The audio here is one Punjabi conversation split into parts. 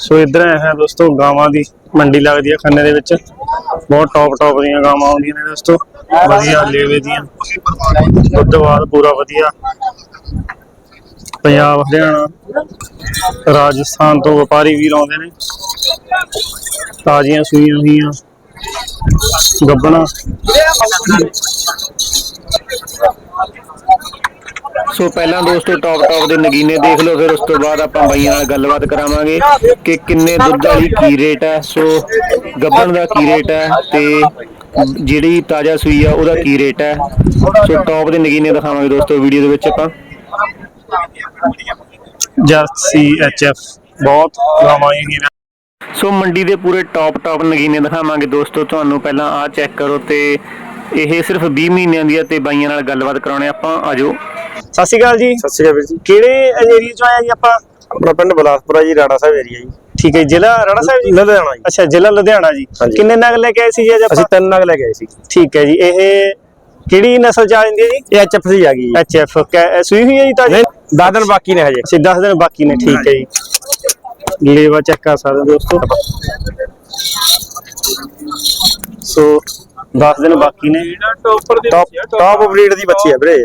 ਸੋ ਇਧਰ ਆਏ ਦੋਸਤੋ, ਗਾਵਾਂ ਦੀ ਮੰਡੀ ਲੱਗਦੀ ਹੈ ਖੰਨੇ ਦੇ ਵਿੱਚ। ਬਹੁਤ ਟੌਪ ਟੌਪ ਦੀਆਂ ਗਾਵਾਂ ਆਉਂਦੀਆਂ ਨੇ ਦੋਸਤੋ। ਵਧੀਆ ਲੇਵੇ ਦੀਆਂ। ਦੁੱਧਵਾਦ ਪੂਰਾ ਵਧੀਆ। ਪੰਜਾਬ, ਹਰਿਆਣਾ, ਰਾਜਸਥਾਨ ਤੋਂ ਵਪਾਰੀ ਵੀਰ ਆਉਂਦੇ ਨੇ। ਤਾਜ਼ੀਆਂ ਸੂਈਆਂ ਹੋਈਆਂ ਗੱਬਣਾ। ਸੋ ਪਹਿਲਾਂ ਦੋਸਤੋ ਟੌਪ ਟੌਪ ਦੇ ਨਗੀਨੇ ਦੇਖ ਲਓ ਫਿਰ ਉਸ ਤੋਂ ਬਾਅਦ ਆਪਾਂ ਬਾਈਆਂ ਨਾਲ ਗੱਲਬਾਤ ਕਰਾਵਾਂਗੇ ਕਿ ਕਿੰਨੇ ਦੁੱਧ ਵਾਲੀ ਕੀ ਰੇਟ ਹੈ। ਸੋ ਗੱਬਣ ਦਾ ਕੀ ਰੇਟ ਹੈ ਤੇ ਜਿਹੜੀ ਤਾਜ਼ਾ ਸੂਈ ਆ ਉਹਦਾ ਕੀ ਰੇਟ ਹੈ। ਸੋ ਟੌਪ ਦੇ ਨਗੀਨੇ ਦਿਖਾਵਾਂਗੇ ਦੋਸਤੋ ਵੀਡੀਓ ਦੇ ਵਿੱਚ ਆਪਾਂ। ਜਰਸੀ ਐਚਐਫ ਬਹੁਤ ਗਾਵਾਂ ਹੈਗੀਆਂ ਸੋ ਮੰਡੀ ਦੇ ਪੂਰੇ ਟੌਪ ਟੌਪ ਨਗੀਨੇ ਦਿਖਾਵਾਂਗੇ ਦੋਸਤੋ ਤੁਹਾਨੂੰ ਪਹਿਲਾਂ ਆਹ ਚੈੱਕ ਕਰੋ ਤੇ ਇਹ ਸਿਰਫ 20 ਮਹੀਨਿਆਂ ਦੀ ਹੈ ਤੇ ਬਾਈਆਂ ਨਾਲ ਗੱਲਬਾਤ ਕਰਾਉਣੇ ਆਪਾਂ ਆਜੋ ਸਤਿ ਸ਼੍ਰੀ ਅਕਾਲ ਜੀ। ਸਤਿ ਸ਼੍ਰੀ ਅਕਾਲ ਵੀਰ ਜੀ। ਕਿਹੜੇ ਏਰੀਆ ਚੋਂ ਆਏ ਜੀ ਆਪਾਂ? ਆਪਣਾ ਪਿੰਡ ਬਲਾਸਪੁਰਾ ਜੀ ਰਾੜਾ ਸਾਹਿਬ ਏਰੀਆ ਜੀ। ਠੀਕ ਹੈ ਜ਼ਿਲ੍ਹਾ ਰਾਣਾ ਸਾਹਿਬ ਜੀ? ਲੁਧਿਆਣਾ ਜੀ। ਅੱਛਾ ਜ਼ਿਲ੍ਹਾ ਲੁਧਿਆਣਾ ਜੀ। ਕਿੰਨੇ ਨਗ ਲੈ ਕੇ ਆਏ ਸੀ ਜੀ ਅੱਜ ਅਸੀਂ ਤਿੰਨ ਨਗ ਲੈ ਕੇ ਆਏ ਸੀ। ਠੀਕ ਹੈ ਜੀ ਇਹ ਕਿਹੜੀ ਨਸਲ ਚ ਆ ਜਾਂਦੀ ਹੈ ਜੀ? ਇਹ ਐਚਐਫ ਸੀ ਆ ਗਈ ਜੀ। ਐਚਐਫ ਸੂਈ ਹੋਈ ਹੈ ਜੀ ਤਾਜੀ? ਨਹੀਂ 10 ਦਿਨ ਬਾਕੀ ਨੇ ਹਜੇ। ਅੱਛਾ 10 ਦਿਨ ਬਾਕੀ ਨੇ ਠੀਕ ਹੈ ਜੀ। ਲੇਵਾ ਚੈੱਕ ਕਰ ਸਕਦੇ ਹੋ ਦੋਸਤੋ। ਸੋ 10 ਦਿਨ ਬਾਕੀ ਨੇ। ਟੌਪ ਟੌਪ ਬਰੀਡ ਦੀ ਬੱਚੀ ਹੈ ਵੀਰੇ।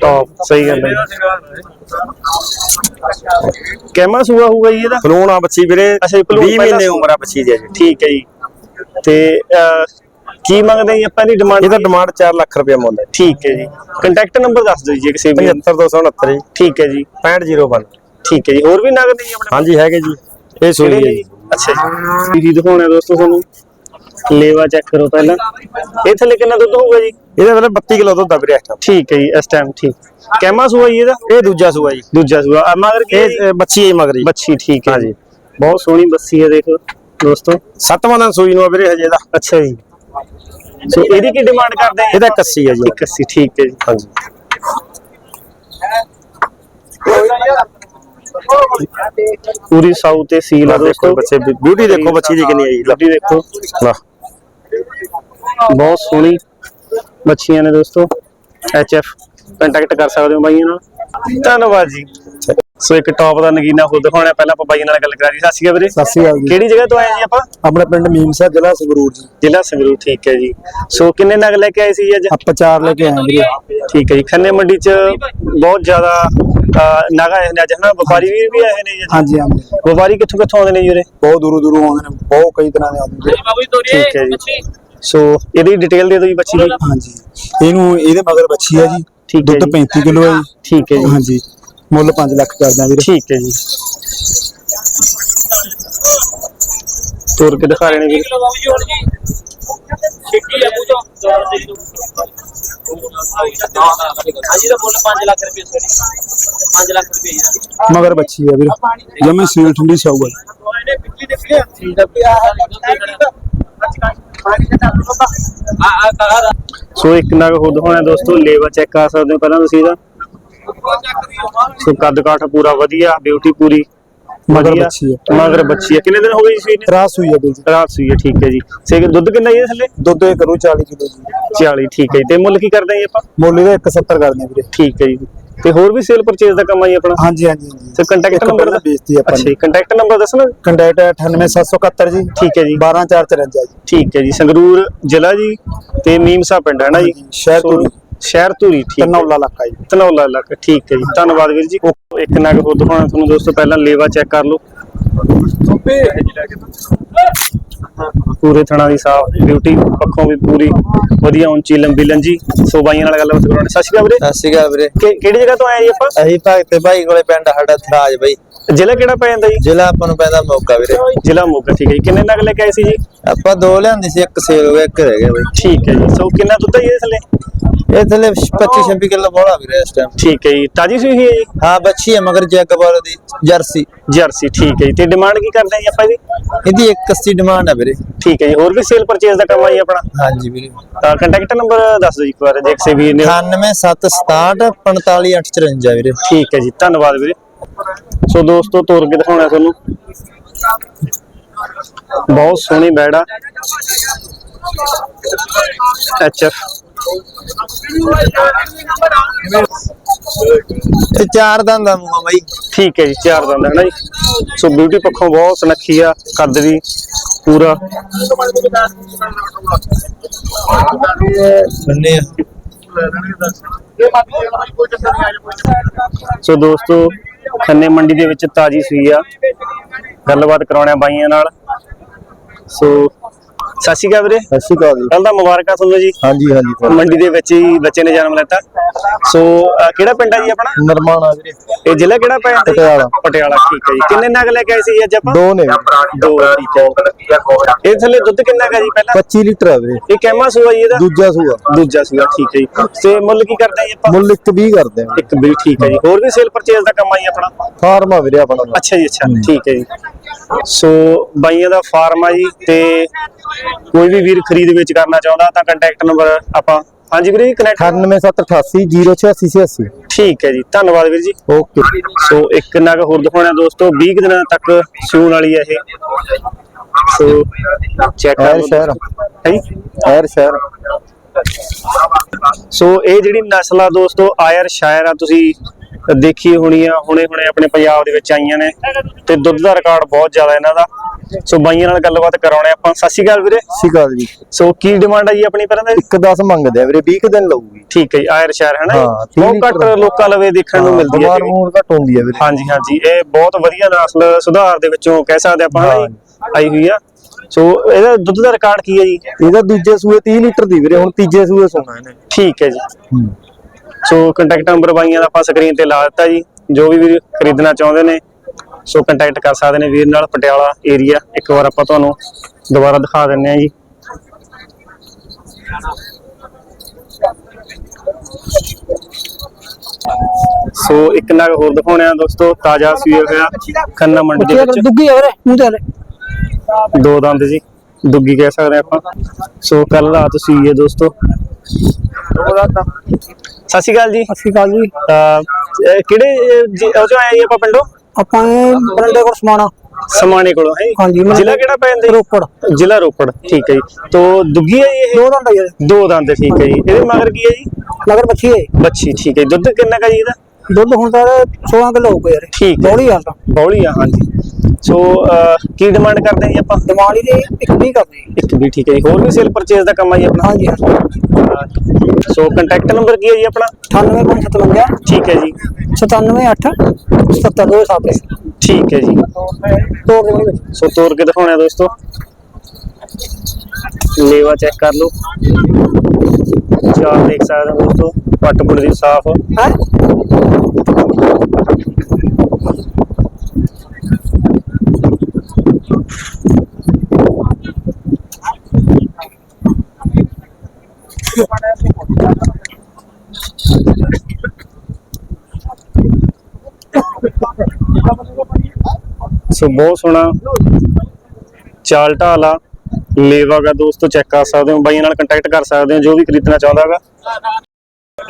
ਟੌਪ ਸਹੀ ਗੱਲ ਹੈ। ਕਹਿਮਾ ਸੂਆ ਹੋਊਗਾ ਜੀ ਇਹਦਾ? ਫਲੂਣ ਬੱਚੀ ਵੀਰੇ ਅੱਛਾ ਜੀ, ਭਲੂਣ 20 ਪਹਿਲਾਂ ਮਹੀਨੇ ਉਮਰ ਆ ਬੱਚੀ ਦੀ ਜੀ ਠੀਕ ਹੈ ਜੀ। ਤੇ ਕੀ ਮੰਗਦੇ ਜੀ ਆਪਾਂ ਦੀ ਡਿਮਾਂਡ ਇਹਦਾ ਡਿਮਾਂਡ 4 ਲੱਖ ਰੁਪਏ ਮੁੱਲ ਹੈ। ਠੀਕ ਹੈ ਜੀ। ਕੰਟੈਕਟ ਨੰਬਰ ਦੱਸ ਦਿਓ ਜੀ ਕਿਸੇ ਵੀ 75269 ਜੀ। ਠੀਕ ਹੈ ਜੀ। 6501 ਠੀਕ ਹੈ ਜੀ। ਹੋਰ ਵੀ ਨਗਦ ਜੀ ਆਪਣੇ ਹਾਂਜੀ ਹੈਗੇ ਜੀ। ਇਹ ਸੂਈ ਹੈ ਜੀ। ਅੱਛਾ ਜੀ। ਜੀ ਦਿਖਾਉਣਾ ਦੋਸਤੋ ਤੁਹਾਨੂੰ। ਲੇਵਾ ਚੈੱਕ ਕਰੋ ਪਹਿਲਾਂ। ਇਹ ਥੱਲੇ ਕਿੰਨਾ ਦੁੱਧ ਹੋਊਗਾ ਜੀ? ਇਹਦੇ ਵੇਲੇ 32 ਕਿਲੋ ਦੁੱਧ ਆ ਵੀਰੇ ਇਸ time। ਠੀਕ ਹੈ ਜੀ ਇਸ ਟਾਈਮ ਠੀਕ। ਕੈਮਾ ਸੂਆ ਜੀ ਇਹਦਾ? ਇਹ ਦੂਜਾ ਸੂਆ ਜੀ। ਦੂਜਾ ਸੂਆ। ਆ ਮਗਰ ਕੀ ਹੈ ਜੀ? ਇਹ ਅ, ਬੱਚੀ ਹੈ ਮਗਰ ਜੀ। ਬੱਚੀ ਠੀਕ ਹੈ ਹਾਂਜੀ। ਬਹੁਤ ਸੋਹਣੀ ਬੱਸੀ ਹੈ ਦੇਖੋ ਦੋਸਤੋ। ਸੱਤਵਾਂ ਦਿਨ ਸੂਈ ਨੂੰ ਆ ਵੀਰੇ ਹਜੇ ਦਾ ਅੱਛਾ ਜੀ। ਸੋ ਇਹਦੀ ਕੀ ਡਿਮਾਂਡ ਕਰਦੇ ਆ? ਇਹਦਾ 81 ਹੈ ਜੀ। 81 ਠੀਕ ਹੈ ਜੀ। ਹਾਂਜੀ। ਪੂਰੀ ਸਾਊ ਤੇ ਸੀਲ ਆ ਦੇਖੋ ਦੋਸਤੋ। ਬੱਚੇ ਬਿਊਟੀ ਦੇਖੋ ਬੱਚੀ ਦੀ ਕਿੰਨੀ ਜੀ। ਲੱਡੀ ਦੇਖੋ। ਲਾ ਬਹੁਤ ਸੋਹਣੀ ਮੱਛੀਆਂ ਨੇ ਦੋਸਤੋ ਐਚਐਫ ਕੰਟੈਕਟ ਕਰ ਸਕਦੇ ਹੋ ਬਾਈਆਂ ਨਾਲ। ਧੰਨਵਾਦ ਜੀ। ਸੋ ਇੱਕ ਟੌਪ ਦਾ ਨਗੀਨਾ ਹੋਰ ਦਿਖਾਉਣਾ ਪਹਿਲਾਂ ਆਪਾਂ ਬਾਈਆਂ ਨਾਲ ਗੱਲ ਕਰਾ ਰਹੀ ਸਤਿ ਸ਼੍ਰੀ ਅਕਾਲ ਵੀਰੇ। ਸਤਿ ਸ਼੍ਰੀ ਅਕਾਲ ਜੀ। ਕਿਹੜੀ ਜਗ੍ਹਾ ਤੋਂ ਆਏ ਜੀ ਆਪਾਂ? ਆਪਣਾ ਪਿੰਡ ਮੀਮਸਾ ਜ਼ਿਲ੍ਹਾ ਸੰਗਰੂਰ ਜੀ। ਜ਼ਿਲ੍ਹਾ ਸੰਗਰੂਰ ਠੀਕ ਹੈ ਜੀ। ਸੋ ਕਿੰਨੇ ਨਗ ਲੈ ਕੇ ਆਏ ਸੀ ਜੀ ਅੱਜ? ਆਪਾਂ ਚਾਰ ਲੈ ਕੇ ਆਏ ਵੀਰੇ। ਠੀਕ ਹੈ ਜੀ। ਖੰਨੇ ਮੰਡੀ ਚ ਬਹੁਤ ਜ਼ਿਆਦਾ ਨਗ ਆਏ ਨੇ ਅੱਜ ਹਨਾ? ਵਪਾਰੀ ਵੀਰ ਵੀ ਆਏ ਨੇ ਜੀ। ਹਾਂਜੀ ਹਾਂਜੀ। ਵਪਾਰੀ ਕਿੱਥੋਂ ਕਿੱਥੋਂ ਆਉਂਦੇ ਨੇ ਜੀ ਉਰੇ ਬਹੁਤ ਦੂਰੋਂ ਦੂਰੋਂ ਆਉਂਦੇ ਨੇ ਬਹੁਤ ਕਈ ਤਰ੍ਹਾਂ ਦੇ ਆਉਂਦੇ ਨੇ। ਠੀਕ ਹੈ ਜੀ। ਸੋ ਇਹਦੀ ਡਿਟੇਲ ਦੇ ਦਿਓ ਜੀ ਬੱਚੀ ਦੀ। ਹਾਂਜੀ। ਇਹਨੂੰ ਇਹਦੇ ਮਗਰ ਬੱਚੀ ਹੈ ਜੀ। ਠੀਕ ਹੈ ਦੁੱਧ ਜੀ 35 ਕਿਲੋ ਹੈ ਜੀ। ਠੀਕ ਹੈ ਜੀ। ਹਾਂਜੀ। ਮੁੱਲ 5 ਲੱਖ ਕਰਦਾ ਵੀਰੇ ਠੀਕ ਹੈ ਜੀ। ਤੋਰ ਕੇ ਦਿਖਾ ਰਹੇ ਨੇ ਵੀਰ। ਹਾਂਜੀ ਦਾ ਮੁੱਲ 5 ਲੱਖ ਰੁਪਏ ਸੋਨੀ 5 ਲੱਖ ਰੁਪਏ ਜੀ ਮਗਰ ਬੱਚੀ ਹੈ ਵੀਰੇ। ਜਮੇ ਸੀਲ ਠੰਡੀ ਸਾਊ ਹੈ ਆ ਆ ਸੋ ਇੱਕ ਨਗ ਹੋਰ ਦਿਖਾਉਣਾ ਦੋਸਤੋ ਲੇਵਾ ਚੈੱਕ ਕਰ ਸਕਦੇ ਹੋ ਪਹਿਲਾਂ ਤੁਸੀਂ ਇਹਦਾ ਸੋ ਕੱਦ ਕਾਠ ਪੂਰਾ ਵਧੀਆ ਬਿਊਟੀ ਪੂਰੀ ਮਗਰ। ਬੱਚੀ ਹੈ। ਮਗਰ ਬੱਚੀ ਹੈ। ਕਿੰਨੇ ਦਿਨ ਹੋ ਗਏ ਜੀ ਸੂਈ? ਰਾਸ ਹੋਈ ਹੈ ਜੀ। ਰਾਤ ਸੂਈ ਹੈ ਠੀਕ ਹੈ ਜੀ। ਸੇ ਦੁੱਧ ਕਿੰਨਾ ਜੀ ਥੱਲੇ? ਦੁੱਧ ਇਹ ਕਰੂ 40 ਕਿਲੋ ਜੀ। 40 ਠੀਕ ਹੈ ਜੀ। ਤੇ ਮੁੱਲ ਕੀ ਕਰਦੇ ਜੀ ਆਪਾਂ? ਮੁੱਲ ਇਹਦਾ 170 ਕਰਦੇ ਆ ਵੀਰੇ। ਠੀਕ ਹੈ ਜੀ। ਤੇ ਹੋਰ ਵੀ ਸੇਲ ਪਰਚੇਸ ਦਾ ਕੰਮ ਆ ਜੀ ਆਪਣਾ? ਹਾਂਜੀ ਹਾਂਜੀ ਹਾਂਜੀ। ਤੇ ਕੰਟੈਕਟ ਨੰਬਰ ਪਹਿਲਾਂ ਵੇਚਤੀ ਆਪਾਂ ਅੱਛਾ ਜੀ ਕੰਟੈਕਟ ਨੰਬਰ ਦੱਸਣਾ ਕੰਟੈਕਟ 98771 ਜੀ। ਠੀਕ ਹੈ ਜੀ। 12454 ਜੀ। ਠੀਕ ਹੈ ਜੀ ਸੰਗਰੂਰ ਜ਼ਿਲ੍ਹਾ ਜੀ ਤੇ ਮੀਮਸਾ ਪਿੰਡ ਹੈ ਨਾ ਜੀ? ਸ਼ਹਿਰ ਧੂਰੀ। ਸ਼ਹਿਰ ਧੂਰੀ ਠੀਕ ਤਨੌਲਾ ਇਲਾਕਾ ਜੀ। ਧਨੌਲਾ ਇਲਾਕਾ ਠੀਕ ਹੈ ਜੀ। ਧੰਨਵਾਦ ਵੀਰ ਜੀ। ਇੱਕ ਨਗ ਹੋਰ ਦਿਖਾਉਣਾ ਤੁਹਾਨੂੰ ਦੋਸਤੋ ਪਹਿਲਾਂ ਲੇਵਾ ਚੈੱਕ ਕਰ ਲਓ। ਪੂਰੇ ਥਣਾ ਦੀ ਸਾਫ਼ ਬਿਊਟੀ ਪੱਖੋਂ ਵੀ ਪੂਰੀ ਵਧੀਆ ਉੱਚੀ ਲੰਬੀ ਲੰਜੀ। ਸੋ ਬਾਈਆਂ ਨਾਲ ਗੱਲਬਾਤ ਕਰਾਉਣੀ ਸਤਿ ਸ਼੍ਰੀ ਅਕਾਲ ਵੀਰੇ। ਸਤਿ ਸ਼੍ਰੀ ਅਕਾਲ ਵੀਰੇ। ਕਿ- ਕਿਹੜੀ ਜਗ੍ਹਾ ਤੋਂ ਆਏ ਜੀ ਆਪਾਂ? ਅਸੀਂ ਭਗਤੇ ਭਾਈ ਕੋਲੇ ਪਿੰਡ ਸਾਡਾ ਥਰਾਜ ਬਾਈ। ਜ਼ਿਲ੍ਹਾ ਕਿਹੜਾ ਪੈ ਜਾਂਦਾ ਜੀ? ਜ਼ਿਲ੍ਹਾ ਆਪਾਂ ਨੂੰ ਪੈਂਦਾ ਮੌਕਾ ਵੀਰੇ। ਜ਼ਿਲ੍ਹਾ ਮੋਗਾ ਠੀਕ ਹੈ ਜੀ। ਕਿੰਨੇ ਨਗ ਲੈ ਕੇ ਆਏ ਸੀ ਜੀ? ਆਪਾਂ ਦੋ ਲਿਆਂਦੀ ਸੀ ਇੱਕ ਸੇਲ ਹੋ ਗਿਆ ਇੱਕ ਰਹਿ ਗਿਆ ਬਾਈ। ਠੀਕ ਹੈ ਜੀ। ਸੋ ਕਿੰਨਾ ਦੁੱਧ ਹੈ ਜੀ ਇਹਦੇ ਥੱਲੇ ਇਹ ਥੱਲੇ 25 26 ਕਿਲੋ ਬੋਲਾ ਵੀਰੇ ਇਸ ਟਾਈਮ ਠੀਕ ਹੈ ਜੀ ਤਾਜੀ ਸੂਈ ਹੋਈ ਹੈ ਜੀ? ਹਾਂ ਬੱਚੀ ਹੈ ਮਗਰ ਜੈਗਵਾਰ ਦੀ ਜਰਸੀ। ਜਰਸੀ ਠੀਕ ਹੈ ਜੀ। ਤੇ ਡਿਮਾਂਡ ਕੀ ਕਰਦੇ ਆ ਜੀ ਆਪਾਂ ਇਹਦੀ? ਇਹਦੀ 81 ਡਿਮਾਂਡ ਹੈ ਵੀਰੇ। ਠੀਕ ਹੈ ਜੀ ਹੋਰ ਵੀ ਸੇਲ ਪਰਚੇਸ ਦਾ ਕੰਮ ਆ ਜੀ ਆਪਣਾ? ਹਾਂਜੀ ਵੀਰੇ। ਤਾਂ ਕੰਟੈਕਟ ਨੰਬਰ ਦੱਸ ਦਿਓ ਜੀ ਇੱਕ ਵਾਰ ਜੇ ਕਿਸੇ ਵੀਰ ਨੇ 98767 45854 ਵੀਰੇ। ਠੀਕ ਹੈ ਜੀ ਧੰਨਵਾਦ ਵੀਰੇ। ਸੋ ਦੋਸਤੋ ਤੋਰ ਕੇ ਦਿਖਾਉਣਾ ਤੁਹਾਨੂੰ। ਬਹੁਤ ਸੋਹਣੀ ਬੈੜ ਐਚਐਫ ਤੇ ਚਾਰ ਦੰਦ ਦਾ ਮੂੰਹ ਆ ਬਾਈ। ਠੀਕ ਹੈ ਜੀ ਚਾਰ ਦੰਦ ਹੈ ਨਾ ਜੀ। ਸੋ ਬਿਊਟੀ ਪੱਖੋਂ ਬਹੁਤ ਸੁਨੱਖੀ ਆ ਕੱਦ ਵੀ ਪੂਰਾ। ਬੰਨੇ ਆ। ਸੋ ਦੋਸਤੋ ਖੰਨੇ ਮੰਡੀ ਦੇ ਵਿੱਚ ਤਾਜੀ ਸੂਈ ਆ। ਗੱਲਬਾਤ ਕਰਾਉਣਿਆ ਬਾਈਆਂ ਨਾਲ। ਸੋ ਸਤਿ ਸ਼੍ਰੀ ਅਕਾਲ ਵੀਰੇ। ਸਤਿ ਸ਼੍ਰੀ ਅਕਾਲ ਜੀ। ਪਹਿਲਾਂ ਤਾਂ ਮੁਬਾਰਕਾਂ ਤੁਹਾਨੂੰ ਜੀ। ਹਾਂਜੀ ਹਾਂਜੀ ਮੰਡੀ ਦੇ ਵਿੱਚ ਹੀ ਬੱਚੇ ਨੇ ਜਨਮ ਲੈਤਾ। ਸੋ ਅਹ, ਕਿਹੜਾ ਪਿੰਡ ਆ ਜੀ ਆਪਣਾ? ਨਰਮਾਣਾ ਵੀਰੇ। ਇਹ ਜ਼ਿਲ੍ਹਾ ਕਿਹੜਾ ਪੈ ਜਾਂਦਾ ਜੀ? ਪਟਿਆਲਾ। ਪਟਿਆਲਾ ਠੀਕ ਹੈ ਜੀ। ਕਿੰਨੇ ਨਗ ਲੈ ਕੇ ਆਏ ਸੀ ਜੀ ਅੱਜ ਆਪਾਂ? ਦੋ ਨੇ। ਦੋ ਠੀਕ ਹੈ। ਇਹ ਥੱਲੇ ਦੁੱਧ ਕਿੰਨਾ ਕਾ ਜੀ ਪਹਿਲਾਂ? 25 ਲੀਟਰ ਆ ਵੀਰੇ। ਇਹ ਕਹਿਮਾ ਸੂਆ ਜੀ ਇਹਦਾ? ਦੂਜਾ ਸੂਆ। ਦੂਜਾ ਸੂਆ ਠੀਕ ਹੈ ਜੀ। ਤੇ ਮੁੱਲ ਕੀ ਕਰਦੇ ਆ ਜੀ ਆਪਾਂ? ਮੁੱਲ ਇੱਕ 20 ਕਰਦੇ ਆ। ਇੱਕ ਵੀ ਠੀਕ ਹੈ ਜੀ। ਹੋਰ ਵੀ ਸੇਲ ਪਰਚੇਸ ਦਾ ਕੰਮ ਆ ਜੀ ਆਪਣਾ? ਫਾਰਮ ਆ ਵੀਰੇ ਆਪਣਾ। ਅੱਛਾ ਜੀ ਅੱਛਾ। ਠੀਕ ਹੈ ਜੀ। ਸੋ ਬਾਈਆਂ ਦਾ ਫਾਰਮ ਆ ਜੀ ਤੇ ਕੋਈ ਵੀ ਵੀਰ ਖਰੀਦ ਵੇਚ ਕਰਨਾ ਚਾਹੁੰਦਾ ਤਾਂ ਕੰਟੈਕਟ ਨੰਬਰ ਆਪਾਂ ਹਾਂਜੀ ਵੀਰੇ ਜੀ ਕਨੈਕਟ 98788 08680 ਠੀਕ ਹੈ ਜੀ ਧੰਨਵਾਦ ਵੀਰ ਜੀ। ਓਕੇ। ਸੋ ਇੱਕ ਨਗ ਹੋਰ ਦਿਖਾਉਣਾ ਦੋਸਤੋ 20 ਕੁ ਦਿਨਾਂ ਤੱਕ ਸੂਣ ਵਾਲੀ ਹੈ ਇਹ। ਸੋ ਐਰ ਲਓ ਸ਼ਹਿਰ। ਹੈ ਐਰ ਸ਼ਹਿਰ। ਸੋ ਇਹ ਜਿਹੜੀ ਨਸਲ ਆ ਦੋਸਤੋ ਆਇਰ ਸ਼ਾਇਰ ਆ ਤੁਸੀਂ ਦੇਖੀ ਹੋਣੀ ਆ ਹੁਣੇ ਹੁਣੇ ਆਪਣੇ ਪੰਜਾਬ ਦੇ ਵਿੱਚ ਆਈਆਂ ਨੇ ਤੇ ਦੁੱਧ ਦਾ ਰਿਕਾਰਡ ਬਹੁਤ ਜ਼ਿਆਦਾ ਇਹਨਾਂ ਦਾ। ਸੋ ਬਾਈਆਂ ਨਾਲ ਗੱਲਬਾਤ ਕਰਾਉਣੇ ਆਪਾਂ। ਸਤਿ ਸ਼੍ਰੀ ਅਕਾਲ ਵੀਰੇ। ਸਿਕਾਲ ਜੀ। ਸੋ ਕੀ ਡਿਮਾਂਡ ਆ ਜੀ ਆਪਣੀ ਪਹਿਲਾਂ ਦਾ ਇੱਕ 10 ਮੰਗਦੇ ਆ ਵੀਰੇ 20 ਕੁ ਦਿਨ ਲਊਗੀ। ਠੀਕ ਹੈ ਜੀ ਆਇਰ ਸ਼ਾਇਰ ਹੈ ਨਾ ਹਾਂ, ਜੀ? ਬਹੁਤ ਘੱਟ। ਲੋਕਾਂ ਲਵੇ ਦੇਖਣ ਨੂੰ ਮਿਲਦੀ ਹੈ। ਮੂਰ ਘਟ ਹੁੰਦੀ ਆ ਵੀਰੇ। ਹਾਂਜੀ ਹਾਂਜੀ ਇਹ ਬਹੁਤ ਵਧੀਆ ਨਸਲ ਸੁਧਾਰ ਦੇ ਵਿੱਚੋਂ ਕਹਿ ਸਕਦੇ ਆਪਾਂ ਜੀ? ਆਈ ਹੋਈ ਆ। ਸੋ ਇਹਦਾ ਦੁੱਧ ਦਾ ਰਿਕਾਰਡ ਕੀ ਹੈ ਜੀ? ਇਹਦਾ ਦੂਜੇ ਸੂਏ 30 ਲੀਟਰ ਦੀ ਵੀਰੇ ਹੁਣ ਤੀਜੇ ਸੂਏ ਸੋਣਾ ਇਹਨੇ। ਠੀਕ ਹੈ ਜੀ। ਸੋ ਕੰਟੈਕਟ ਨੰਬਰ ਬਾਈਆਂ ਦਾ ਆਪਾਂ ਸਕਰੀਨ ਤੇ ਲਾ ਦਿੱਤਾ ਜੀ ਜੋ ਵੀ ਵੀਰ ਖਰੀਦਣਾ ਚਾਹੁੰਦੇ ਨੇ ਸੋ ਕੰਟੈਕਟ ਕਰ ਸਕਦੇ ਨੇ ਵੀਰ ਨਾਲ ਪਟਿਆਲਾ ਏਰੀਆ ਇੱਕ ਵਾਰ ਆਪਾਂ ਤੁਹਾਨੂੰ ਦੁਬਾਰਾ ਦਿਖਾ ਦਿੰਨੇ ਆ ਜੀ। ਸੋ ਇੱਕ ਨਗ ਹੋਰ ਦਿਖਾਉਣੇ ਆ ਦੋਸਤੋ ਤਾਜ਼ਾ ਸੂਏ ਹੋਇਆ ਖੰਨਾ ਮੰਡੀ ਦੇ ਵਿੱਚ। ਦੁੱਗੀ ਵੀਰੇ ਮੂੰਹ ਤੇ ਦੋ ਦੰਦ ਜੀ ਦੁੱਗੀ ਕਹਿ ਸਕਦੇ ਆਪਾਂ। ਸੋ ਕੱਲ ਰਾਤ ਸੂਈ ਹੈ ਦੋਸਤੋ। ਸਤਿ ਸ਼੍ਰੀ ਅਕਾਲ ਜੀ। ਸਤਿ ਸ਼੍ਰੀ ਅਕਾਲ ਜੀ। ਅਹ ਇਹ ਕਿਹੜੇ ਜੀ- ਉਹ ਚੋਂ ਆਏ ਜੀ ਆਪਾਂ ਪਿੰਡੋਂ? ਆਪਾਂ ਬਰੰਡੇ ਕੋਲ ਸਮਾਣਾ। ਸਮਾਣੇ ਕੋਲੋਂ ਹੈ ਹਾਂਜੀ, ਮੈਂ- ਜ਼ਿਲ੍ਹਾ ਕਿਹੜਾ ਪੈਂਦਾ ਜੀ? ਰੋਪੜ। ਜ਼ਿਲ੍ਹਾ ਰੋਪੜ ਠੀਕ ਹੈ ਜੀ। ਤੋ ਦੁੱਗੀ ਹੈ ਜੀ ਇਹ? ਦੋ ਦੰਦ ਜੀ ਦੋ ਦੰਦ ਠੀਕ ਹੈ ਜੀ। ਇਹਦੇ ਮਗਰ ਕੀ ਹੈ ਜੀ? ਨਗਰ ਬੱਚੀ ਹੈ ਬੱਚੀ ਠੀਕ ਹੈ ਜੀ। ਦੁੱਧ ਕਿੰਨਾ ਕਾ ਜੀ ਇਹਦਾ? ਦੁੱਧ ਹੁਣ ਤਾਂ 16 ਕਿਲੋ ਹੋਊਗਾ ਯਾਰ। ਠੀਕ ਹੈ। ਬੋਲੀ ਆ ਤਾਂ। ਬੌਲੀ ਆ ਹਾਂਜੀ। ਸੋ ਅਹ, ਕੀ ਡਿਮਾਂਡ ਕਰਦੇ ਆ ਜੀ ਆਪਾਂ? ਦਿਮਾਲੀ ਦੇ ਇੱਕ ਨਹੀਂ ਕਰਦੇ ਇੱਕ ਵੀ ਠੀਕ ਹੈ ਜੀ। ਹੋਰ ਵੀ ਸੇਲ ਪਰਚੇਸ ਦਾ ਕੰਮ ਆ ਜੀ ਆਪਣਾ? ਹਾਂਜੀ ਹਾਂਜੀ। ਸੋ ਕੰਟੈਕਟ ਨੰਬਰ ਕੀ ਹੈ ਜੀ ਆਪਣਾ? 9857 ਠੀਕ ਹੈ ਜੀ। 978 772 7 ਠੀਕ ਹੈ ਜੀ। ਤੋੜ ਦੇ ਸੋ ਤੋੜ ਕੇ ਦਿਖਾਉਣਾ ਦੋਸਤੋ। ਲੇਵਾ ਚੈੱਕ ਕਰ ਲਓ। ਚਾਰ ਦੇਖ ਸਕਦੇ ਹੋ ਦੋਸਤੋ। ਪੱਟ ਪੁੱਟ ਦੀ ਸਾਫ਼। ਹੈ? ਸੋ ਬਹੁਤ ਸੋਹਣਾ। ਚਾਲ ਢਾਲਾ ਲੇਵਾ ਦਾ ਦੋਸਤੋ ਚੈੱਕ ਕਰ ਸਕਦੇ ਹੋ। ਬਾਈਆਂ ਨਾਲ ਕੰਟੈਕਟ ਕਰ ਸਕਦੇ ਹੋ, ਜੋ ਵੀ ਖਰੀਦਣਾ ਚਾਹੁੰਦਾ ਹੈਗਾ।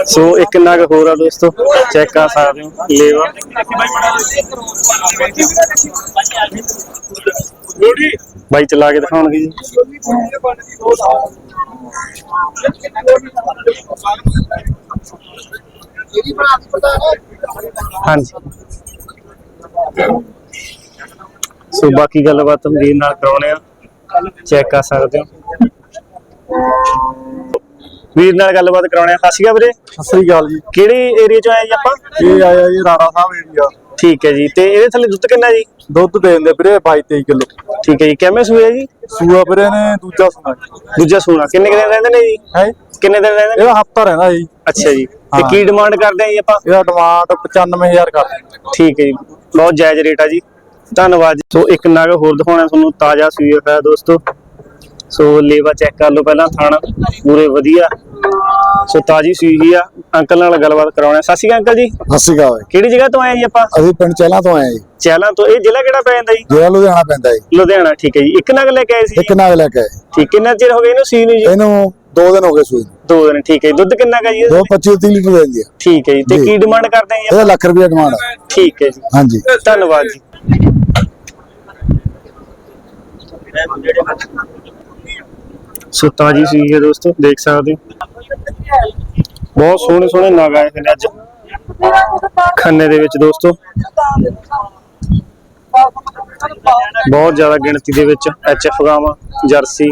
ਸੋ ਇੱਕ ਨਗ ਹੋਰ ਆ ਦੋਸਤੋ ਚੈੱਕ ਕਰ ਸਕਦੇ ਹੋ, ਲੇਵਾ। ਬਾਈ ਚਲਾ ਕੇ ਦਿਖਾਉਣਗੇ ਜੀ। ਹਾਂਜੀ। ਸੋ ਬਾਕੀ ਗੱਲਬਾਤ ਵੀਰ ਨਾਲ ਕਰਾਉਣੇ ਆ। ਚੈੱਕ ਕਰ ਸਕਦੇ ਹੋ। ਵੀਰ ਨਾਲ ਗੱਲਬਾਤ ਕਰਾਉਣੇ ਆ। ਸਤਿ ਸ਼੍ਰੀ ਅਕਾਲ ਵੀਰੇ। ਸਤਿ ਸ੍ਰੀ ਅਕਾਲ ਜੀ। ਕਿਹੜੇ ਏਰੀਆ ਚੋਂ ਆਏ ਜੀ ਆਪਾਂ? ਇਹ ਆਇਆ ਜੀ ਰਾਣਾ ਸਾਹਿਬ ਏਰੀਆ ਠੀਕ ਹੈ ਜੀ। ਤੇ ਇਹਦੇ ਥੱਲੇ ਦੁੱਧ ਕਿੰਨਾ ਜੀ? ਦੁੱਧ ਦੇ ਦਿੰਦੇ ਵੀਰੇ 22 23 ਕਿਲੋ। ਠੀਕ ਹੈ ਜੀ। ਕਿਵੇਂ ਸੂਏ ਜੀ? ਸੂਆ ਵੀਰੇ ਨੇ ਦੂਜਾ ਸੁਣਾ ਦੂਜਾ ਸੂਣਾ। ਕਿੰਨੇ ਕੁ ਦਿਨ ਰਹਿੰਦੇ ਨੇ ਜੀ? ਹੈ? ਕਿੰਨੇ ਦਿਨ ਰਹਿੰਦੇ ਨੇ? ਇਹਦਾ ਹਫਤਾ ਰਹਿੰਦਾ ਜੀ। ਅੱਛਾ ਜੀ। ਤੇ। ਕੀ ਡਿਮਾਂਡ ਕਰਦੇ ਆ ਜੀ ਆਪਾਂ? ਇਹਦਾ ਡਿਮਾਂਡ 95000 ਕਰ ਠੀਕ ਹੈ ਜੀ। ਬਹੁਤ ਜਾਇਜ਼ ਰੇਟ ਆ ਜੀ। ਧੰਨਵਾਦ ਜੀ। ਸੋ ਇੱਕ ਨਗ ਹੋਰ ਦਿਖਾਉਣਾ ਤੁਹਾਨੂੰ ਤਾਜ਼ਾ ਸੂਈ ਹੋਇਆ ਦੋਸਤੋ। ਸੋ ਲੇਵਾ ਚੈੱਕ ਕਰ ਲਓ ਪਹਿਲਾਂ ਥਾਣਾ ਪੂਰੇ ਵਧੀਆ। ਸੋ ਤਾਜ਼ੀ ਸੂਈ ਆ। ਅੰਕਲ ਨਾਲ ਗੱਲਬਾਤ ਕਰਾਉਣਾ ਸਤਿ ਸ਼੍ਰੀ ਅਕਾਲ ਅੰਕਲ ਜੀ। ਸਤਿ ਸ਼੍ਰੀ ਅਕਾਲ ਕਿਹੜੀ ਜਗ੍ਹਾ ਤੋਂ ਆਏ ਜੀ ਆਪਾਂ? ਅਸੀਂ ਪਿੰਡ ਚਹਿਲਾਂ ਤੋਂ ਆਏ ਜੀ। ਚਹਿਲਾਂ ਤੋਂ। ਇਹ ਜ਼ਿਲ੍ਹਾ ਕਿਹੜਾ ਪੈ ਜਾਂਦਾ ਜੀ? ਜਿਹੜਾ ਲੁਧਿਆਣਾ ਪੈਂਦਾ ਜੀ। ਲੁਧਿਆਣਾ ਠੀਕ ਹੈ ਜੀ। ਇੱਕ ਨਗ ਲੈ ਕੇ ਆਏ ਸੀ ਇੱਕ ਨਾਗ ਲੈ ਕੇ ਆਏ। ਠੀਕ ਕਿੰਨਾ ਚਿਰ ਹੋ ਗਿਆ ਇਹਨੂੰ ਸੂਈ ਨੂੰ ਜੀ? ਇਹਨੂੰ ਦੋ ਦਿਨ ਹੋ ਗਏ ਸੂਈ ਨੂੰ। ਦੋ ਦਿਨ ਠੀਕ ਹੈ ਜੀ। ਦੁੱਧ ਕਿੰਨਾ ਕਾ ਜੀ ਇਹਦਾ? ਦੋ 25 30 ਲੀਟਰ ਦੇ ਦਿੰਦੀ ਆ। ਠੀਕ ਹੈ ਜੀ। ਤੇ। ਕੀ ਡਿਮਾਂਡ ਕਰਦੇ ਆ ਜੀ ਇਹਦਾ ਲੱਖ ਰੁਪਏ ਡਿਮਾਂਡ ਆ। ਠੀਕ ਹੈ ਜੀ। ਹਾਂਜੀ। ਧੰਨਵਾਦ ਜੀ। ਸੋ ਤਾਜੀ ਸੀ ਹੈ ਦੋਸਤੋ, ਦੇਖ ਸਕਦੇ ਬਹੁਤ ਸੋਹਣੇ ਸੋਹਣੇ ਨਗ ਆਏ ਨੇ ਅੱਜ। ਖੰਨੇ ਦੇ ਵਿੱਚ ਦੋਸਤੋ। ਬਹੁਤ ਜ਼ਿਆਦਾ ਗਿਣਤੀ ਦੇ ਵਿੱਚ ਐਚਐਫ ਗਾਵਾਂ, ਜਰਸੀ।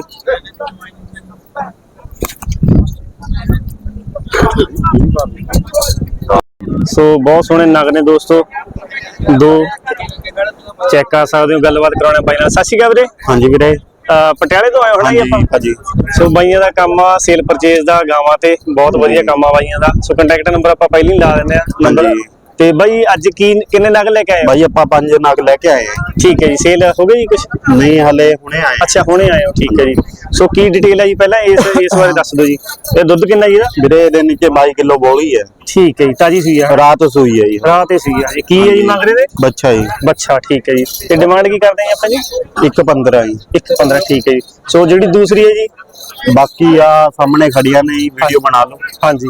ਸੋ ਬਹੁਤ ਸੋਹਣੇ ਨਗ ਨੇ ਦੋਸਤੋ। ਦੋ। ਚੈੱਕ ਕਰ ਸਕਦੇ ਹੋ, ਗੱਲਬਾਤ ਕਰਾਉਣੇ ਬਾਈ ਨਾਲ। ਸਤਿ ਸ਼੍ਰੀ ਅਕਾਲ ਵੀਰੇ। ਹਾਂਜੀ ਵੀਰੇ। ਪਟਿਆਲੇ ਤੋਂ ਆਏ ਹੋਣਾ ਜੀ ਆਪਾਂ? ਹਾਂਜੀ। ਸੋ ਬਾਈਆਂ ਦਾ ਕੰਮ ਆ ਸੇਲ ਪਰਚੇਸ ਦਾ ਗਾਵਾਂ ਤੇ ਬਹੁਤ ਵਧੀਆ ਕੰਮ ਆ ਬਾਈਆਂ ਦਾ। ਸੋ ਕੰਟੈਕਟ ਨੰਬਰ ਆਪਾਂ ਪਹਿਲਾਂ ਹੀ ਲਾ ਦਿੰਦੇ ਆ ਨੰਬਰ। ਤੇ ਬਾਈ ਅੱਜ ਕੀ ਕਿੰਨੇ ਨਗ ਲੈ ਕੇ ਆਏ ਹੋ? ਭਾਈ ਆਪਾਂ ਪੰਜ ਨਗ ਲੈ ਕੇ ਆਏ ਠੀਕ ਹੈ ਜੀ ਸੇਲ ਹੋ ਗਈ ਜੀ ਕੁਝ ਨਹੀਂ ਹਲੇ ਹੁਣੇ ਆਏ। ਅੱਛਾ ਹੁਣੇ ਆਏ ਹੋ ਠੀਕ ਹੈ ਜੀ। ਸੋ ਕੀ ਡਿਟੇਲ ਹੈ ਜੀ ਪਹਿਲਾਂ? ਇਸ ਇਸ ਬਾਰੇ ਦੱਸ ਦਿਓ ਜੀ। ਇਹ ਦੁੱਧ ਕਿੰਨਾ ਜੀ ਇਹਦਾ? ਵੀਰੇ ਇਹਦੇ ਨੀਚੇ 22 ਕਿਲੋ ਬੋਲੀ ਹੈ। ਠੀਕ ਹੈ ਜੀ ਤਾਜੀ ਸੀ ਆ। ਰਾਤ ਸੂਈ ਹੈ ਜੀ। ਰਾਤ ਤੇ ਸੀ ਆ। ਜੀ ਕੀ ਹੈ ਜੀ ਮੰਗ ਰਹੇ ਨੇ? ਬੱਚਾ ਜੀ। ਬੱਚਾ ਠੀਕ ਹੈ ਜੀ। ਤੇ ਡਿਮਾਂਡ ਕੀ ਕਰਦੇ ਆ ਆਪਾਂ ਜੀ? ਇੱਕ 15 ਜੀ। ਇੱਕ 15 ਠੀਕ ਹੈ ਜੀ। ਸੋ ਜਿਹੜੀ ਦੂਸਰੀ ਹੈ ਜੀ? ਬਾਕੀ ਆ ਸਾਹਮਣੇ ਖੜੀਆਂ ਨੇ ਜੀ ਵੀਡੀਓ ਬਣਾ ਲਓ। ਹਾਂਜੀ।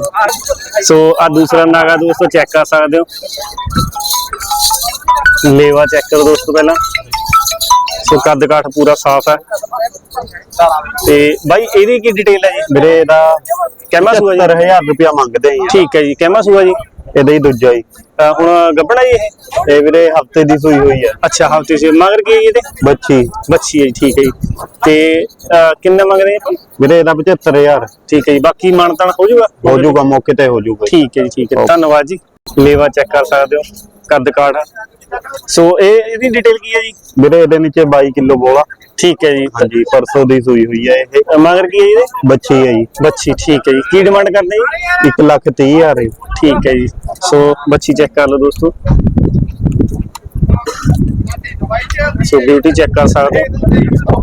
ਸੋ ਆ ਦੂਸਰਾ ਨਾਗਾ ਦੋਸਤੋ ਚੈੱਕ ਕਰ ਸਕਦੇ ਹੋ। ਲੇਵਾ ਚੈੱਕ ਕਰੋ ਦੋਸਤੋ ਪਹਿਲਾਂ। ਸੋ ਕੱਦ ਕਾਠ ਪੂਰਾ ਸਾਫ਼ ਹੈ। ਤੇ ਬਾਈ ਇਹਦੀ ਕੀ ਡਿਟੇਲ ਹੈ ਜੀ? ਵੀਰੇ ਇਹਦਾ ਕਹਿਮਾ ਸੂਆ ਜੀ? 70000 ਰੁਪਇਆ ਮੰਗਦੇ ਆ ਠੀਕ ਹੈ ਜੀ ਕਹਿਮਾ ਸੂਆ ਜੀ? ਇਹਦਾ ਹੀ ਦੂਜਾ ਜੀ। ਹੁਣ ਗੱਬੜਾ ਜੀ ਇਹ? ਇਹ ਵੀਰੇ ਹਫ਼ਤੇ ਦੀ ਸੂਈ ਹੋਈ ਹੈ। ਅੱਛਾ ਹਫ਼ਤੇ ਸੀ ਮਗਰ ਕੀ ਹੈ ਜੀ ਇਹਦੇ? ਬੱਚੀ। ਬੱਚੀ ਹੈ ਜੀ ਠੀਕ ਹੈ ਜੀ। ਤੇ ਅਹ ਕਿੰਨੇ ਮੰਗ ਰਹੇ ਆਪਾਂ ਵੀਰੇ ਇਹਦਾ 75000 ਠੀਕ ਹੈ ਜੀ ਬਾਕੀ ਮਾਨਤਾਨ ਹੋ ਜਾਊਗਾ? ਹੋ ਜਾਊਗਾ ਮੌਕੇ ਤੇ ਹੋ ਜਾਊਗਾ। ਠੀਕ ਹੈ ਜੀ ਠੀਕ ਹੈ। ਧੰਨਵਾਦ ਜੀ। ਲੇਵਾ ਚੈੱਕ ਕਰ ਸਕਦੇ ਹੋ। ਕੱਦ ਕਾਠ। ਸੋ ਇਹ ਇਹਦੀ ਡਿਟੇਲ ਕੀ ਹੈ ਜੀ? ਵੀਰੇ ਇਹਦੇ ਨੀਚੇ 22 ਕਿਲੋ ਬੋਲਾ। ਠੀਕ ਹੈ ਜੀ। ਹਾਂਜੀ ਪਰਸੋਂ ਦੀ ਸੂਈ ਹੋਈ ਹੈ ਇਹ। ਮਗਰ ਕੀ ਹੈ ਜੀ ਇਹਦੇ? ਬੱਚੀ ਹੈ ਜੀ। ਬੱਚੀ ਠੀਕ ਹੈ ਜੀ। ਕੀ ਡਿਮਾਂਡ ਕਰਦੇ ਜੀ? 1 ਲੱਖ 30 ਹਜ਼ਾਰ ਠੀਕ ਹੈ ਜੀ। ਸੋ ਬੱਚੀ ਚੈੱਕ ਕਰ ਲਓ ਦੋਸਤੋ। ਸੋ ਬਿਊਟੀ ਚੈੱਕ ਕਰ ਸਕਦੇ ਹੋ।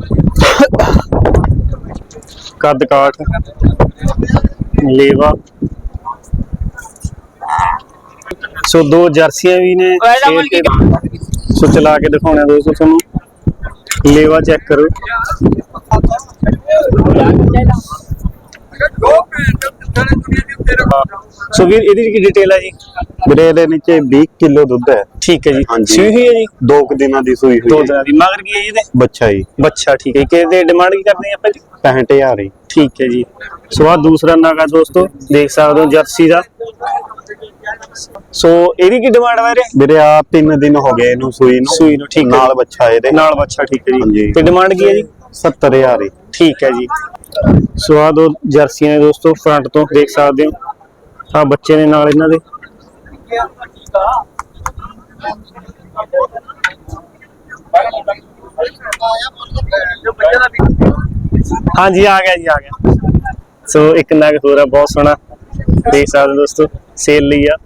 ਕੱਦ ਕਾਠ ਲੇਵਾ। ਸੋ ਦੋ ਜਰਸੀਆਂ ਵੀ ਨੇ। ਸੋ ਚਲਾ ਕੇ ਦਿਖਾਉਣੇ ਦੋਸਤੋ ਤੁਹਾਨੂੰ। ਲੇਵਾ ਚੈੱਕ ਕਰੋ। ਸੋ ਵੀਰ ਇਹਦੀ ਕੀ ਡਿਟੇਲ ਹੈ ਜੀ? ਵੀਰੇ ਇਹਦੇ ਨੀਚੇ 20 ਕਿਲੋ ਦੁੱਧ ਹੈ। ਠੀਕ ਹੈ ਜੀ। ਹਾਂਜੀ। ਸੂਈ ਹੋਈ ਹੈ ਜੀ? ਦੋ ਕੁ ਦਿਨਾਂ ਦੀ ਸੂਈ ਦੋ ਹੋਈ ਹੈ। ਦਿਨਾਂ ਦੀ। ਮਗਰ ਕੀ ਹੈ ਜੀ ਇਹਦੇ? ਬੱਚਾ ਜੀ। ਬੱਚਾ ਠੀਕ ਹੈ। ਕਿਹਦੇ ਡਿਮਾਂਡ ਕੀ ਕਰਦੇ ਆਪਾਂ ਜੀ? 65000 ਹੈ ਠੀਕ ਹੈ ਜੀ। ਸੋ ਆ ਦੂਸਰਾ ਨਾਗਾ ਦੋਸਤੋ ਦੇਖ ਸਕਦੇ ਹੋ ਜਰਸੀ ਦਾ। ਸੋ ਇਹਦੀ ਕੀ ਡਿਮਾਂਡ ਹੈ ਵੀਰੇ? ਵੀਰੇ ਆ 3 ਦਿਨ ਹੋ ਗਏ ਇਹਨੂੰ ਸੂਈ ਨੂੰ। ਸੂਈ ਨੂੰ, ਠੀਕ ਹੈ। ਨਾਲ ਬੱਚਾ ਇਹਦੇ। ਨਾਲ ਬੱਚਾ ਠੀਕ ਹੈ ਜੀ। ਹਾਂਜੀ। ਤੇ ਡਿਮਾਂਡ ਕੀ ਹੈ ਜੀ? 70000 ਹੈ ਠੀਕ ਹੈ ਜੀ। ਸੋ ਆ ਦੋ ਜਰਸੀਆਂ ਨੇ ਦੋਸਤੋ ਫਰੰਟ ਤੋਂ ਦੇਖ ਸਕਦੇ ਹੋ। ਆ ਬੱਚੇ ਨੇ ਨਾਲ ਇਹਨਾਂ ਦੇ। ਹਾਂਜੀ ਆ ਗਿਆ ਜੀ ਆ ਗਿਆ। ਸੋ ਇੱਕ ਨਗ ਹੋਰ ਆ ਬਹੁਤ ਸੋਹਣਾ। ਦੇਖ ਸਕਦੇ ਹੋ ਦੋਸਤੋ ਸੇਲ ਲਈ ਆ।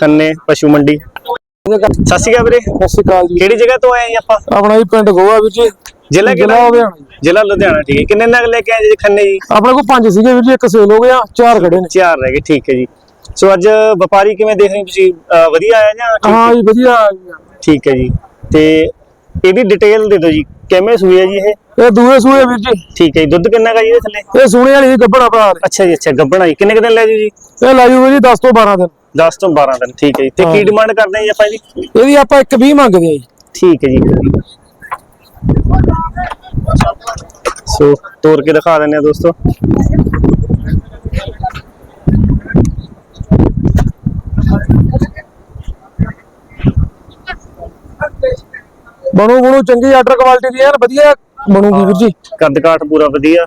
ਖੰਨੇ ਪਸ਼ੂ ਮੰਡੀ। ਸਤਿ ਸ਼੍ਰੀ ਅਕਾਲ ਵੀਰੇ। ਸਤਿ ਸ਼੍ਰੀ ਅਕਾਲ ਜੀ। ਕਿਹੜੀ ਜਗ੍ਹਾ ਤੋਂ ਆਏ ਜੀ ਆਪਾਂ? ਆਪਣਾ ਜੀ ਪਿੰਡ ਗੋਆ ਵੀਰ ਜੀ ਜ਼ਿਲ੍ਹਾ ਕਿਹੜਾ? ਜ਼ਿਲ੍ਹਾ ਲੁਧਿਆਣਾ ਜੀ। ਜ਼ਿਲ੍ਹਾ ਲੁਧਿਆਣਾ ਠੀਕ ਹੈ। ਕਿੰਨੇ ਨਗ ਲੈ ਕੇ ਆਏ ਜੀ ਖੰਨੇ ਜੀ? ਆਪਣੇ ਕੋਲ ਪੰਜ ਸੀਗੇ ਵੀਰ ਜੀ ਇੱਕ ਸੇਲ ਹੋ ਗਿਆ ਚਾਰ ਖੜੇ ਨੇ। ਚਾਰ ਰਹਿ ਗਏ ਠੀਕ ਹੈ ਜੀ। ਸੋ ਅੱਜ ਵਪਾਰੀ ਕਿਵੇਂ ਦੇਖ ਰਹੇ ਹੋ ਤੁਸੀਂ? ਅਹ ਵਧੀਆ ਆਇਆ ਜਾਂ ਠੀਕ- ਹਾਂ ਜੀ ਵਧੀਆ ਠੀਕ ਹੈ ਜੀ। ਤੇ ਇਹਦੀ ਡਿਟੇਲ ਦੇ ਦਿਓ ਜੀ ਕਿਵੇਂ ਸੂਈ ਹੈ ਜੀ ਇਹ? ਇਹ ਦੂਏ ਸੂਏ ਵੀਰ ਜੀ। ਠੀਕ ਹੈ ਜੀ ਦੁੱਧ ਕਿੰਨਾ ਕਾ ਜੀ ਇਹਦੇ ਥੱਲੇ? ਇਹ ਸੋਹਣੇ ਵਾਲੀ ਗੱਬੜਾ ਭਰਾ ਅੱਛਾ ਜੀ ਅੱਛਾ ਗੱਬਣਾ ਜੀ ਕਿੰਨੇ ਕੁ ਦਿਨ ਲੈ ਜੀ ਜੀ? ਇਹ ਲੈ ਜੂ ਵੀਰ ਜੀ 10 ਤੋਂ 12 ਦਿਨ। 10 ਤੋਂ 12 ਦਿਨ ਠੀਕ ਹੈ ਜੀ। ਤੇ ਕੀ ਹਾਂ। ਡਿਮਾਂਡ ਕਰਦੇ ਆ ਜੀ ਆਪਾਂ ਜੀ ਇਹਦੀ ਆਪਾਂ ਇੱਕ 20 ਮੰਗਦੇ ਆ ਜੀ। ਠੀਕ ਹੈ ਜੀ। ਸੋ ਤੋੜ ਕੇ ਦਿਖਾ ਦਿੰਦੇ ਆ ਦੋਸਤੋ। ਬਣੂ ਬਣੂ ਚੰਗੀ ਆਰਡਰ ਕੁਆਲਿਟੀ ਦੀ ਯਾਰ ਵਧੀਆ ਬਣੂਗੀ ਵੀਰ ਜੀ। ਕੱਦ ਕਾਠ ਪੂਰਾ ਵਧੀਆ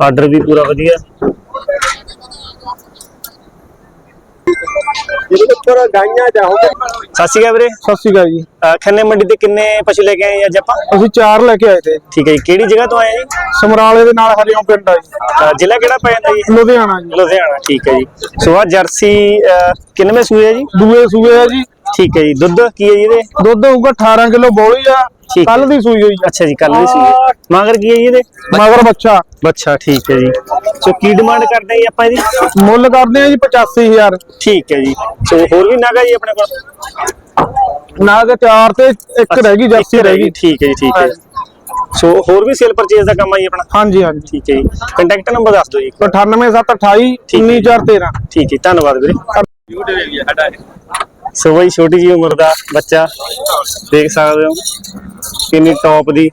ਆਰਡਰ ਵੀ ਪੂਰਾ ਵਧੀਆ। ਜਿਹਦੇ ਉੱਪਰ ਗਾਈਆਂ ਜਾਓਗੇ ਸਤਿ ਸ਼੍ਰੀ ਅਕਾਲ ਵੀਰੇ। ਸਤਿ ਸ਼੍ਰੀ ਅਕਾਲ ਜੀ। ਅਹ ਖੰਨੇ ਮੰਡੀ ਤੇ ਕਿੰਨੇ ਪਸ਼ੂ ਲੈ ਕੇ ਆਏ ਅੱਜ ਆਪਾਂ? ਅਸੀਂ ਚਾਰ ਲੈ ਕੇ ਆਏ ਤੇ। ਠੀਕ ਹੈ ਜੀ ਕਿਹੜੀ ਜਗ੍ਹਾ ਤੋਂ ਆਏ ਜੀ? ਸਮਰਾਲੇ ਦੇ ਨਾਲ ਹਰਿਓਂ ਪਿੰਡ ਆ ਜੀ। ਅਹ ਜ਼ਿਲ੍ਹਾ ਕਿਹੜਾ ਪੈ ਜਾਂਦਾ ਜੀ? ਲੁਧਿਆਣਾ ਜੀ। ਲੁਧਿਆਣਾ ਠੀਕ ਹੈ ਜੀ। ਸੋ ਆ ਜਰਸੀ ਅਹ ਕਿੰਨਵੇਂ ਸੂਏ ਆ ਜੀ? ਦੂਏ ਸੂਏ ਆ ਜੀ। ਠੀਕ ਹੈ ਜੀ। ਦੁੱਧ ਕੀ ਹੈ ਜੀ ਇਹਦੇ? ਦੁੱਧ ਹੋਊਗਾ 18 ਕਿਲੋ ਬੋਲੀ ਆ। ਠੀਕ ਹੈ। ਕੱਲ ਦੀ ਸੂਈ ਹੋਈ ਆ। ਅੱਛਾ ਜੀ ਕੱਲ ਦੀ ਸੂਏ ਮਗਰ ਕੀ ਹੈ ਜੀ ਇਹਦੇ? ਮਗਰ ਬੱਚਾ। ਬੱਚਾ ਠੀਕ ਹੈ ਜੀ। ਸੋ ਕੀ ਡਿਮਾਂਡ ਕਰਦੇ ਜੀ ਆਪਾਂ ਇਹਦੀ? ਮੁੱਲ ਕਰਦੇ ਆ ਜੀ 85000 ਠੀਕ ਹੈ ਜੀ। ਸੋ ਹੋਰ ਵੀ ਨਾਗਾ ਜੀ ਆਪਣੇ ਕੋਲ? ਨਾਗ ਚਾਰ ਤੇ ਇੱਕ ਰਹਿ ਗਈ ਜਰਸੀ ਰਹਿ ਗਈ। ਠੀਕ ਹੈ ਜੀ ਠੀਕ ਹੈ। ਸੋ ਹੋਰ ਵੀ ਸੇਲ ਪਰਚੇਸ ਦਾ ਕੰਮ ਆ ਜੀ ਆਪਣਾ? ਹਾਂਜੀ ਹਾਂਜੀ। ਠੀਕ ਹੈ ਜੀ। ਕੰਟੈਕਟ ਨੰਬਰ ਦੱਸ ਦਿਓ ਜੀ 98728 19413 ਠੀਕ ਹੈ ਧੰਨਵਾਦ ਵੀਰੇ। ਸੋ ਹੀ ਛੋਟੀ ਜੀ ਉਮਰ ਦਾ ਬੱਚਾ, ਦੇਖ ਸਕਦੇ ਹੋ ਕਿੰਨੀ ਟੌਪ ਦੀ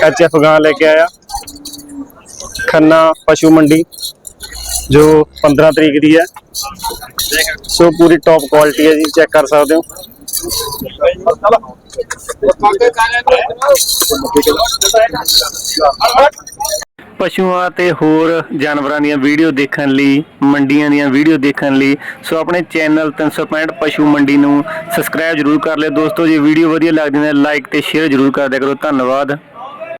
ਕੱਚੇ ਗਾਂ ਲੈ ਕੇ ਆਇਆ। ਖੰਨਾ ਪਸ਼ੂ ਮੰਡੀ, ਜੋ 15 ਤਰੀਕ ਦੀ ਹੈ। ਸੋ ਪੂਰੀ ਟੌਪ ਕੁਆਲਿਟੀ ਹੈ ਜੀ ਚੈੱਕ ਕਰ ਸਕਦੇ ਹੋ। ਪਸ਼ੂਆਂ ਤੇ ਹੋਰ ਜਾਨਵਰਾਂ ਦੀਆਂ ਵੀਡੀਓ ਦੇਖਣ ਲਈ, ਮੰਡੀਆਂ ਦੀਆਂ ਵੀਡੀਓ ਦੇਖਣ ਲਈ, ਸੋ ਆਪਣੇ ਚੈਨਲ 365 ਪਸ਼ੂ ਮੰਡੀ ਨੂੰ ਸਬਸਕ੍ਰਾਈਬ ਜਰੂਰ ਕਰ ਲਿਓ। ਦੋਸਤੋ, ਜੇ ਵੀਡੀਓ ਵਧੀਆ ਲੱਗਦੀ ਹੈ ਲਾਈਕ ਤੇ ਸ਼ੇਅਰ ਜਰੂਰ ਕਰ ਦਿਆ ਕਰੋ। ਧੰਨਵਾਦ।